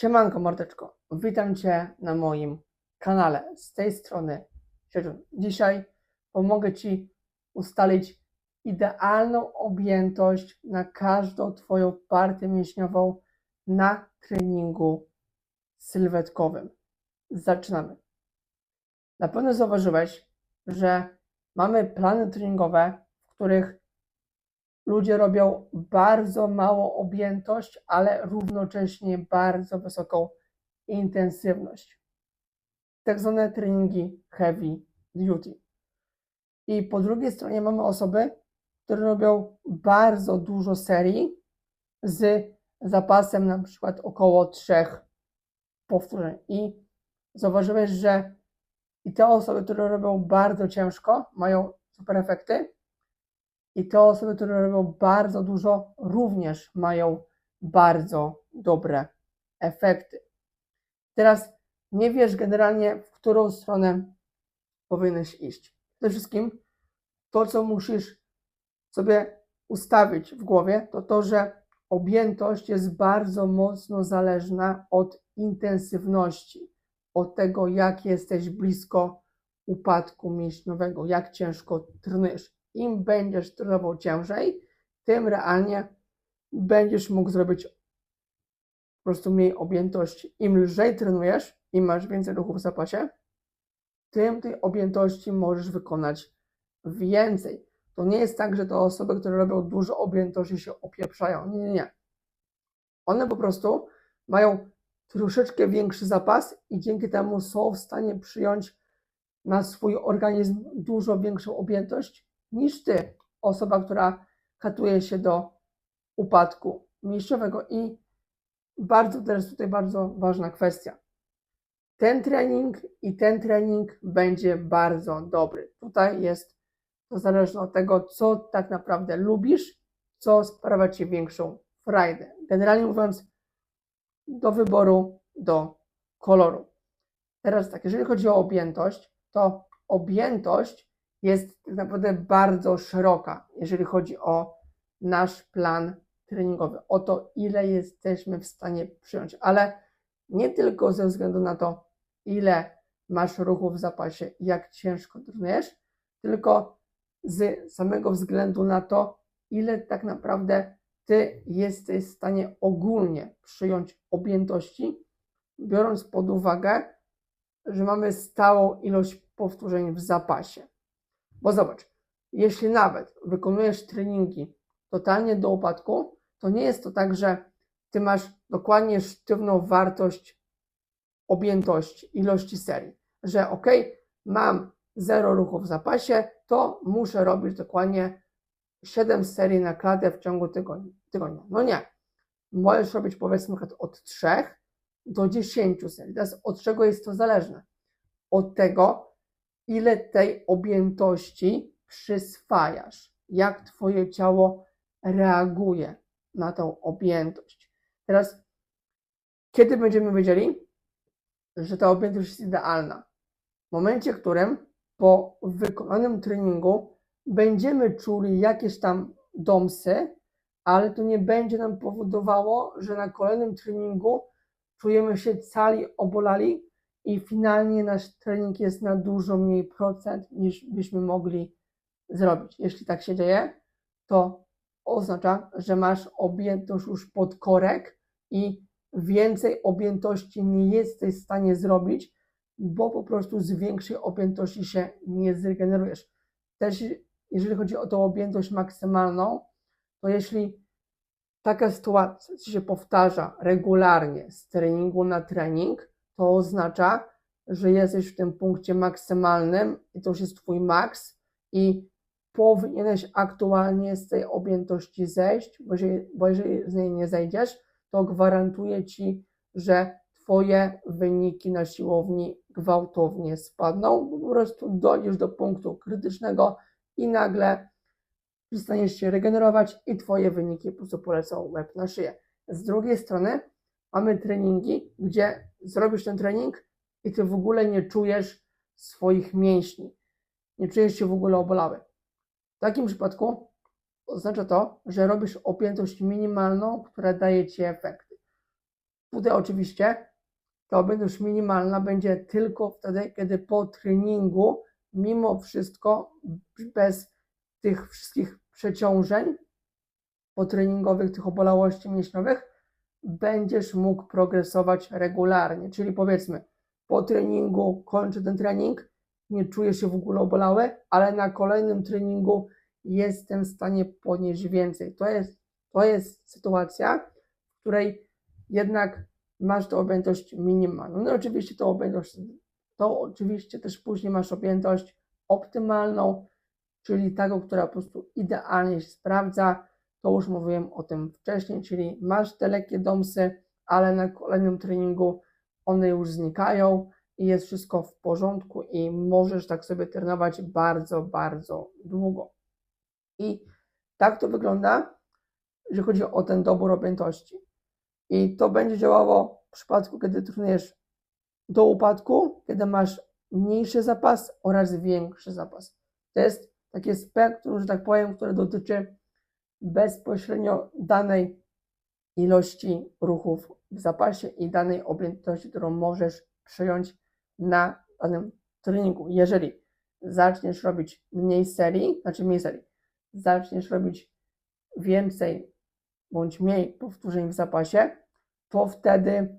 Siemanko mordeczko, witam Cię na moim kanale. Z tej strony. Dzisiaj pomogę Ci ustalić idealną objętość na każdą Twoją partię mięśniową na treningu sylwetkowym. Zaczynamy. Na pewno zauważyłeś, że mamy plany treningowe, w których ludzie robią bardzo małą objętość, ale równocześnie bardzo wysoką intensywność. Tak zwane treningi heavy duty. I po drugiej stronie mamy osoby, które robią bardzo dużo serii z zapasem na przykład około trzech powtórzeń. I zauważyłeś, że i te osoby, które robią bardzo ciężko, mają super efekty, i te osoby, które robią bardzo dużo, również mają bardzo dobre efekty. Teraz nie wiesz generalnie, w którą stronę powinieneś iść. Przede wszystkim to, co musisz sobie ustawić w głowie, to to, że objętość jest bardzo mocno zależna od intensywności, od tego, jak jesteś blisko upadku mięśniowego, jak ciężko trenujesz im będziesz trenował ciężej, tym realnie będziesz mógł zrobić po prostu mniej objętości. Im lżej trenujesz, im masz więcej ruchów w zapasie, tym tej objętości możesz wykonać więcej. To nie jest tak, że te osoby, które robią dużo objętości się opieprzają. Nie, nie, nie. One po prostu mają troszeczkę większy zapas i dzięki temu są w stanie przyjąć na swój organizm dużo większą objętość niż ty, osoba, która katuje się do upadku mięśniowego. I bardzo teraz tutaj bardzo ważna kwestia. Ten trening i ten trening będzie bardzo dobry. Tutaj jest to zależne od tego, co tak naprawdę lubisz, co sprawia ci większą frajdę. Generalnie mówiąc, do wyboru, do koloru. Teraz tak, jeżeli chodzi o objętość, to objętość jest tak naprawdę bardzo szeroka, jeżeli chodzi o nasz plan treningowy, o to, ile jesteśmy w stanie przyjąć, ale nie tylko ze względu na to, ile masz ruchu w zapasie, jak ciężko trenujesz, tylko z samego względu na to, ile tak naprawdę ty jesteś w stanie ogólnie przyjąć objętości, biorąc pod uwagę, że mamy stałą ilość powtórzeń w zapasie. Bo zobacz, jeśli nawet wykonujesz treningi totalnie do upadku, to nie jest to tak, że ty masz dokładnie sztywną wartość objętości, ilości serii, że ok, mam zero ruchów w zapasie, to muszę robić dokładnie 7 serii na klatę w ciągu tygodnia. tygodnia. No nie. Możesz robić powiedzmy od 3 do 10 serii. Teraz od czego jest to zależne? Od tego, ile tej objętości przyswajasz, jak Twoje ciało reaguje na tą objętość. Teraz, kiedy będziemy wiedzieli, że ta objętość jest idealna? W momencie, w którym po wykonanym treningu będziemy czuli jakieś tam domsy, ale to nie będzie nam powodowało, że na kolejnym treningu czujemy się cali obolali, i finalnie nasz trening jest na dużo mniej procent niż byśmy mogli zrobić. Jeśli tak się dzieje, to oznacza, że masz objętość już pod korek i więcej objętości nie jesteś w stanie zrobić, bo po prostu z większej objętości się nie zregenerujesz. Też jeżeli chodzi o tą objętość maksymalną, to jeśli taka sytuacja się powtarza regularnie z treningu na trening, to oznacza, że jesteś w tym punkcie maksymalnym i to już jest Twój maks i powinieneś aktualnie z tej objętości zejść, bo jeżeli, bo jeżeli z niej nie zejdziesz, to gwarantuję Ci, że Twoje wyniki na siłowni gwałtownie spadną, bo po prostu dojdziesz do punktu krytycznego i nagle przestaniesz się regenerować i Twoje wyniki po prostu polecą łeb na szyję. Z drugiej strony mamy treningi, gdzie zrobisz ten trening i ty w ogóle nie czujesz swoich mięśni. Nie czujesz się w ogóle obolały. W takim przypadku oznacza to, że robisz objętość minimalną, która daje ci efekty. Tutaj oczywiście ta objętość minimalna będzie tylko wtedy, kiedy po treningu, mimo wszystko, bez tych wszystkich przeciążeń potreningowych, tych obolałości mięśniowych, będziesz mógł progresować regularnie. Czyli powiedzmy, po treningu kończę ten trening, nie czuję się w ogóle obolały, ale na kolejnym treningu jestem w stanie podnieść więcej. To jest, to jest sytuacja, w której jednak masz tę objętość minimalną. No i oczywiście tą objętość, to oczywiście też później masz objętość optymalną, czyli taką, która po prostu idealnie się sprawdza. To już mówiłem o tym wcześniej, czyli masz te lekkie domsy, ale na kolejnym treningu one już znikają i jest wszystko w porządku i możesz tak sobie trenować bardzo, bardzo długo. I tak to wygląda, jeżeli chodzi o ten dobór objętości. I to będzie działało w przypadku, kiedy trenujesz do upadku, kiedy masz mniejszy zapas oraz większy zapas. To jest takie spektrum, że tak powiem, które dotyczy bezpośrednio danej ilości ruchów w zapasie i danej objętości, którą możesz przyjąć na danym treningu. Jeżeli zaczniesz robić mniej serii, znaczy mniej serii, zaczniesz robić więcej bądź mniej powtórzeń w zapasie, to wtedy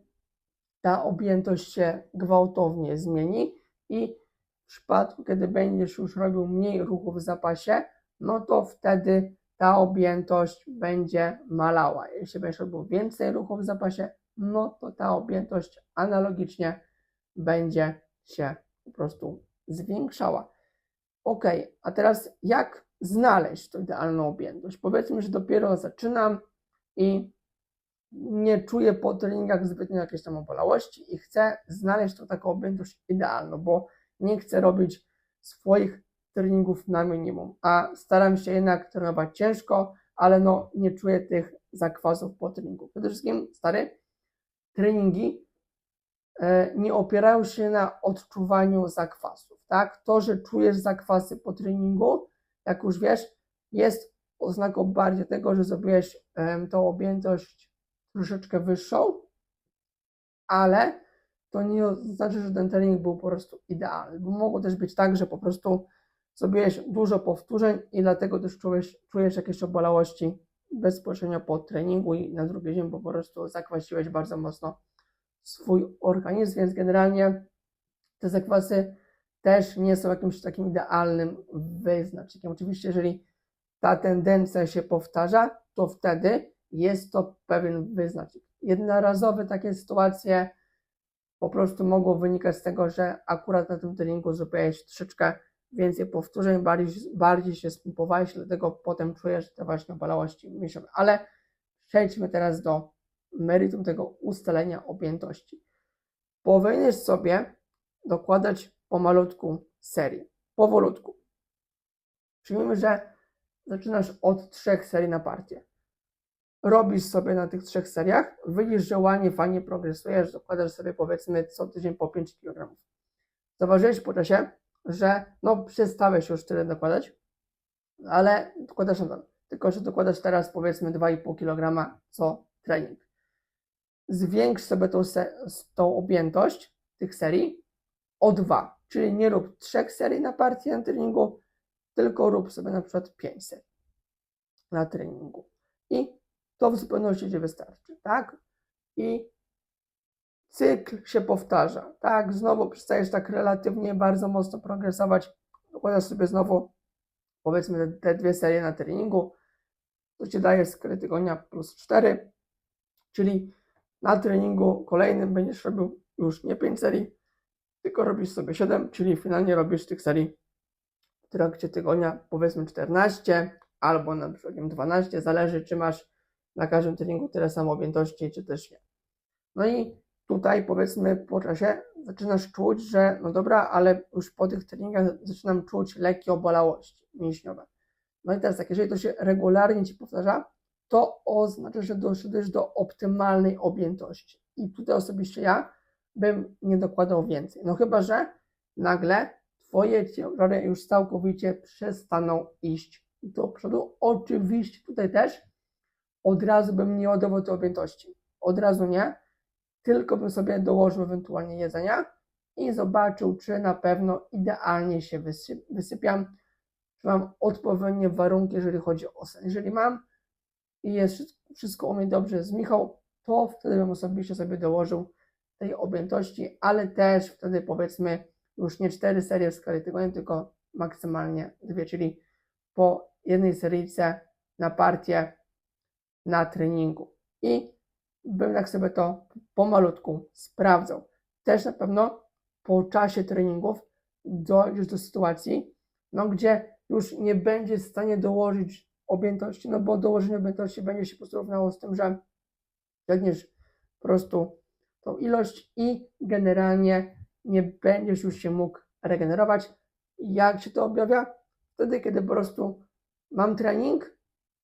ta objętość się gwałtownie zmieni i w przypadku, kiedy będziesz już robił mniej ruchów w zapasie, no to wtedy ta objętość będzie malała. Jeśli będziesz robił więcej ruchów w zapasie, no to ta objętość analogicznie będzie się po prostu zwiększała. Ok, a teraz jak znaleźć tą idealną objętość? Powiedzmy, że dopiero zaczynam i nie czuję po treningach zbytnio jakiejś tam obolałości i chcę znaleźć tą taką objętość idealną, bo nie chcę robić swoich treningów na minimum, a staram się jednak trenować ciężko, ale no nie czuję tych zakwasów po treningu. Przede wszystkim, stary, treningi e, nie opierają się na odczuwaniu zakwasów, tak? To, że czujesz zakwasy po treningu, jak już wiesz, jest oznaką bardziej tego, że zrobiłeś tą objętość troszeczkę wyższą, ale to nie znaczy, że ten trening był po prostu idealny, bo mogło też być tak, że po prostu zrobiłeś dużo powtórzeń i dlatego też czujesz, czujesz jakieś obolałości bezpośrednio po treningu i na drugi dzień, po prostu zakwasiłeś bardzo mocno swój organizm, więc generalnie te zakwasy też nie są jakimś takim idealnym wyznacznikiem. Oczywiście, jeżeli ta tendencja się powtarza, to wtedy jest to pewien wyznacznik. Jednorazowe takie sytuacje po prostu mogą wynikać z tego, że akurat na tym treningu zrobiłeś troszeczkę więcej powtórzeń, bardziej, bardziej się skumpowałeś, dlatego potem czujesz te właśnie obalałości mięśniowe. Ale przejdźmy teraz do meritum tego ustalenia objętości. Powinieneś sobie dokładać pomalutku serii, powolutku. Przyjmijmy, że zaczynasz od trzech serii na partię. Robisz sobie na tych trzech seriach, widzisz, że ładnie, fajnie progresujesz, dokładasz sobie powiedzmy co tydzień po 5 kg. Zauważyłeś po czasie, że no przestałeś już tyle dokładać, ale dokładasz nadal. Tylko, że dokładasz teraz powiedzmy 2,5 kg co trening. Zwiększ sobie tą, tą objętość tych serii o 2, czyli nie rób trzech serii na partię na treningu, tylko rób sobie na przykład 5 serii na treningu. I to w zupełności Ci wystarczy, tak? I cykl się powtarza, tak? Znowu przestajesz tak relatywnie bardzo mocno progresować, dokładasz sobie znowu powiedzmy te, te dwie serie na treningu, to Ci daje skali tygodnia plus 4, czyli na treningu kolejnym będziesz robił już nie 5 serii, tylko robisz sobie 7, czyli finalnie robisz tych serii w trakcie tygodnia powiedzmy 14 albo na przykład 12, zależy czy masz na każdym treningu tyle samo objętości, czy też nie. No i tutaj powiedzmy po czasie zaczynasz czuć, że no dobra, ale już po tych treningach zaczynam czuć lekkie obolałości mięśniowe. No i teraz tak, jeżeli to się regularnie Ci powtarza, to oznacza, że doszedłeś do optymalnej objętości. I tutaj osobiście ja bym nie dokładał więcej. No chyba, że nagle Twoje ciężary już całkowicie przestaną iść do przodu. Oczywiście tutaj też od razu bym nie oddawał tej objętości. Od razu nie, tylko bym sobie dołożył ewentualnie jedzenia i zobaczył, czy na pewno idealnie się wysy- wysypiam, czy mam odpowiednie warunki, jeżeli chodzi o sen. Jeżeli mam i jest wszystko u mnie dobrze z Michał, to wtedy bym osobiście sobie dołożył tej objętości, ale też wtedy powiedzmy już nie cztery serie w skali tygodnia, tylko maksymalnie dwie, czyli po jednej seryjce na partię na treningu. I bym tak sobie to pomalutku sprawdzał. Też na pewno po czasie treningów dojdziesz do sytuacji, no, gdzie już nie będziesz w stanie dołożyć objętości, no bo dołożenie objętości będzie się po prostu równało z tym, że ciągniesz po prostu tą ilość i generalnie nie będziesz już się mógł regenerować. Jak się to objawia? Wtedy, kiedy po prostu mam trening,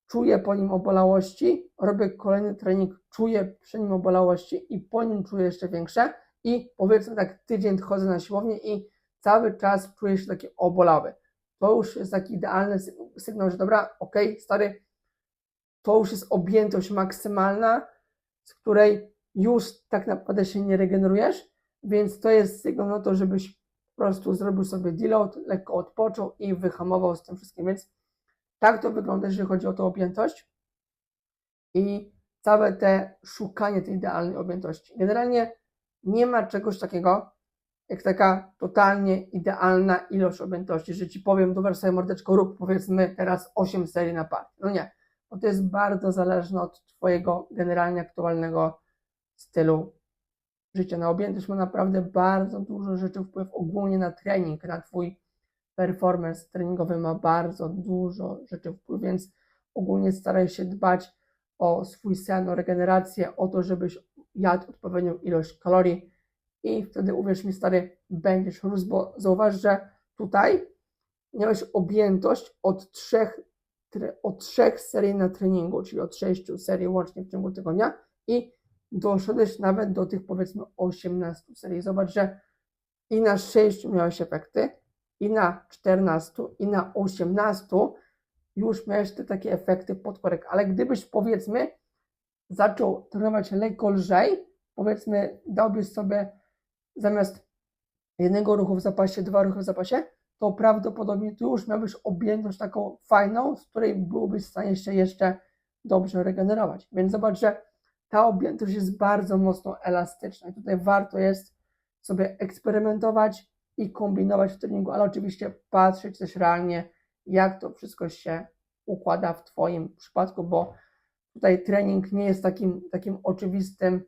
czuję po nim obolałości, robię kolejny trening, czuję przy nim obolałości i po nim czuję jeszcze większe i powiedzmy tak tydzień chodzę na siłownię i cały czas czuję się taki obolały. To już jest taki idealny sy- sygnał, że dobra, okej, stary, to już jest objętość maksymalna, z której już tak naprawdę się nie regenerujesz, więc to jest sygnał na to, żebyś po prostu zrobił sobie deload, lekko odpoczął i wyhamował z tym wszystkim, więc tak to wygląda, jeżeli chodzi o tą objętość i całe te szukanie tej idealnej objętości. Generalnie nie ma czegoś takiego, jak taka totalnie idealna ilość objętości, że ci powiem, dobra sobie mordeczko, rób powiedzmy teraz 8 serii na partię. No nie, bo to jest bardzo zależne od twojego generalnie aktualnego stylu życia. Na objętość ma naprawdę bardzo dużo rzeczy wpływ ogólnie na trening, na twój performance treningowy ma bardzo dużo rzeczy wpływ, więc ogólnie staraj się dbać o swój sen, o regenerację, o to, żebyś jadł odpowiednią ilość kalorii i wtedy uwierz mi stary, będziesz rósł, bo zauważ, że tutaj miałeś objętość od trzech, od trzech serii na treningu, czyli od sześciu serii łącznie w ciągu tygodnia i doszedłeś nawet do tych powiedzmy 18 serii. Zobacz, że i na 6 miałeś efekty, i na 14, i na 18 już miałeś te takie efekty podkorek. Ale gdybyś powiedzmy zaczął trenować lekko lżej, powiedzmy dałbyś sobie zamiast jednego ruchu w zapasie, dwa ruchy w zapasie, to prawdopodobnie tu już miałbyś objętość taką fajną, z której byłbyś w stanie się jeszcze dobrze regenerować. Więc zobacz, że ta objętość jest bardzo mocno elastyczna i tutaj warto jest sobie eksperymentować i kombinować w treningu, ale oczywiście patrzeć też realnie, jak to wszystko się układa w Twoim przypadku, bo tutaj trening nie jest takim, takim oczywistym,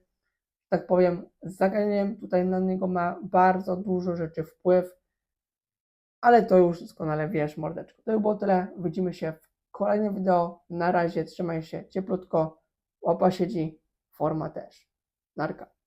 tak powiem, zagadnieniem. Tutaj na niego ma bardzo dużo rzeczy wpływ, ale to już doskonale wiesz, mordeczko. To by było tyle. Widzimy się w kolejnym wideo. Na razie trzymaj się cieplutko, łapa siedzi, forma też. Narka.